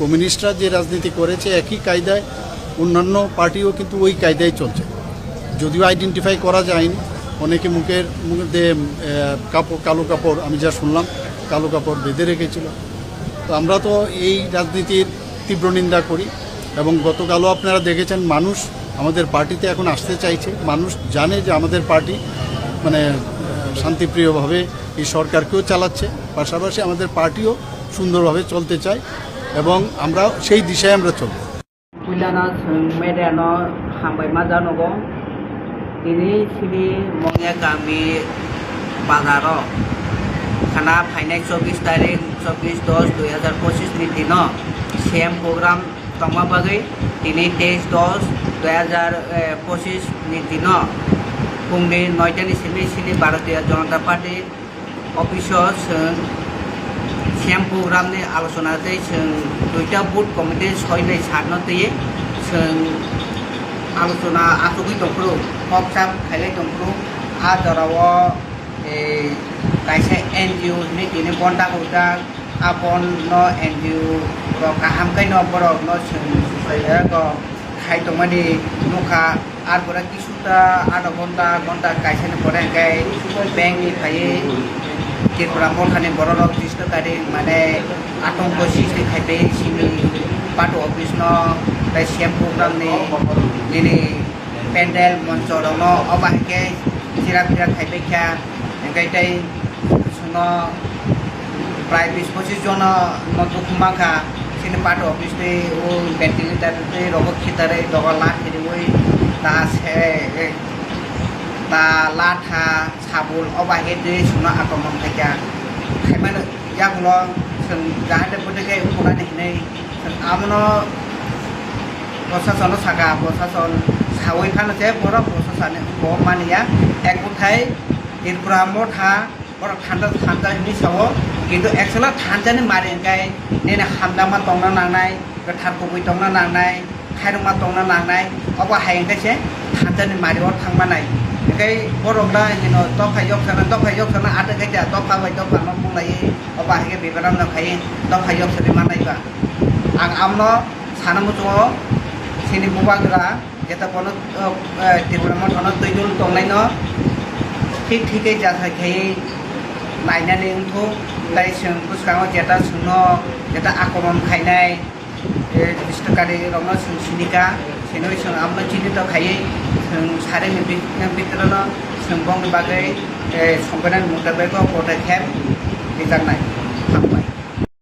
কমিউনিস্টরা যে রাজনীতি করেছে একই কায়দায়, অন্যান্য পার্টিও কিন্তু ওই কায়দায় চলছে। যদিও আইডেন্টিফাই করা যায়নি। অনেকে মুখের মুখে কাপড় কালো কাপড়, আমি যা শুনলাম, কালো কাপড় বেঁধে রেখেছিল। তো আমরা তো এই রাজনীতির তীব্র নিন্দা করি এবং গতকালও আপনারা দেখেছেন মানুষ আমাদের পার্টিতে এখন আসতে চাইছে। মানুষ জানে যে আমাদের পার্টি মানে শান্তিপ্রিয়ভাবে এই সরকারকেও চালাচ্ছে। পাশাপাশি আমাদের পার্টিও সুন্দরভাবে চলতে চায়। এবং আমরা সেই দিশায় আমরা চলব Kuilana sung medano hambai majanogo ini sini mongya kami bazaro খানা ফাইনাই চব্বিশ তারিখ চব্বিশ দশ দুই হাজার পঁচিশ নি দিন সেম প্রোগ্রাম তমা বাগৈ তিনি তেইশ দশ দুই হাজার পঁচিশ নি দিন फुंनि नयटानि सिनि सिनि भारतीय जनता पार्टी अफिसाव जों সেম প্রোগ্রাম নিয়ে আলোচনাতে দুইটা বুট কমিটি সৈনাই সারনতে আলোচনা আতুকি দমক্রু হক সাপ খাইলে দমক্রু আর দরাব কাইসে এন জি ও নি বন্ডা কৌটা আ ন এন জি ও র কাহামকাই ন খাই তোমানি নখা আর বড় কিছুটা আধ ঘণ্টা ঘণ্টা কাইসে পরে নিয়ে ব্যাংক নি খাইয়ে ত্রিপুরা মনখানি বড় তারিখ মানে আতঙ্ক সৃষ্টি খাইবে সিমি পাটো অফিস ন তাই সেম প্রোগ্রাম নি দিনে প্যান্ডেল মঞ্চ দङ অবাহিকে চিরা ফিরা খাইবে খা তাই শুন প্রায় বিশ পঁচিশ জন নতুন কুমাখা সিনি পাটো অফিস ও ভেন্টিলেটার তে রব খিতারে দবা লা খেলে ওই তা সে তা লাঠা সাবল অবাহের যে সুনা আক্রমণ থাকে। খাইমানো ইয়াগুলো जों जाहाथे गतिके फरायनानै जों आमनो प्रशासन सागा प्रशासन सावैखानोसै बर' प्रशासन मानिया একমুঠাই এরপরা মোঠা বড় ঠান্ডা ঠান্ডা জিনিস হব কিন্তু একচুয়ালি ঠান্ডানি মারি এনকাই, নেন হামদামা টংনা নাংনাই থার কবি টংনা নাংনাই খাইরমা টংনা নাংনাই অব হাই এনকাইছে hanjani mariwa thangmanai kai borokda jino topa yoksana topa yoksana ada kaita topa bai topa no mulai opa hige bibaram no khai topa yoksani manai ba ang amno sanamu chungo sini bubagra jeta pono tiburamon ono tuidul tonglai no ঠিক ঠিকই যা থাকে নাইনাनै उन्थु তাই जों बुसखाङाव जेटा सुनो जेटा आक्रमण સારી વિતરણ સંભોગ બાગે સંપન્ન મોટા બેગો પોટેટ હેમ વિચાર નાય